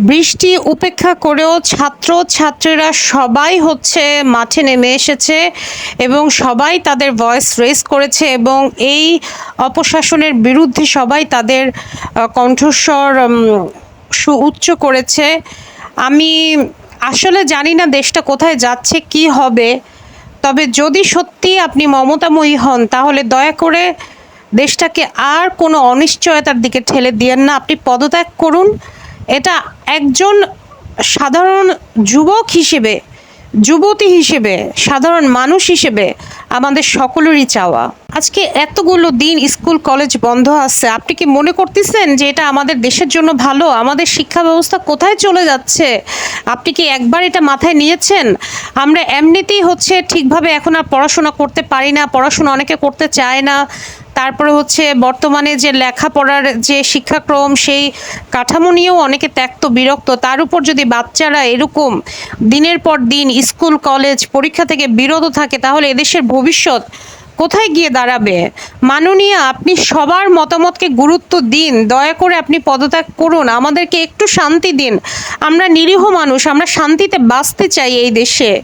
বৃষ্টি উপেক্ষা করেও ছাত্র ছাত্রীরা সবাই হচ্ছে মাঠে নেমে এসেছে এবং সবাই তাদের ভয়েস রেস করেছে এবং এই অপশাসনের বিরুদ্ধে সবাই তাদের কণ্ঠস্বর উম, সুউচ্চ করেছে। আমি আসলে জানি না দেশটা কোথায় যাচ্ছে কি হবে। তবে যদি সত্যি আপনি মমতাময়ী হন তাহলে দয়া করে দেশটাকে আর কোনো অনিশ্চয়তার দিকে ঠেলে দিয়েন না। আপনি পদত্যাগ করুন। এটা একজন সাধারণ যুবক হিসেবে, যুবতী হিসেবে, সাধারণ মানুষ হিসেবে আমাদের সকলেরই চাওয়া। আজকে এতগুলো দিন স্কুল, কলেজ বন্ধ আছে, আপনি কি মনে করতেছেন যে এটা আমাদের দেশের জন্য ভালো? আমাদের শিক্ষা ব্যবস্থা কোথায় চলে যাচ্ছে? আপনি কি একবার এটা মাথায় নিয়েছেন? আমরা এমনিতেই হচ্ছে ঠিকভাবে এখন আর পড়াশোনা করতে পারি না, পড়াশোনা অনেকে করতে চায় না। তারপরে হচ্ছে বর্তমানে যে লেখাপড়ার যে শিক্ষাক্রম, সেই কাঠামো নিয়েও অনেকে ত্যক্ত, বিরক্ত। তার উপর যদি বাচ্চারা এরকম দিনের পর দিন স্কুল, কলেজ, পরীক্ষা থেকে বিরত থাকে, তাহলে এদেশের ভবিষ্যৎ কোথায় গিয়ে দাঁড়াবে? মাননীয়, আপনি সবার মতামতকে গুরুত্ব দিন। দয়া করে আপনি পদত্যাগ করুন। আমাদেরকে একটু শান্তি দিন। আমরা নিরীহ মানুষ, আমরা শান্তিতে বাঁচতে চাই এই দেশে।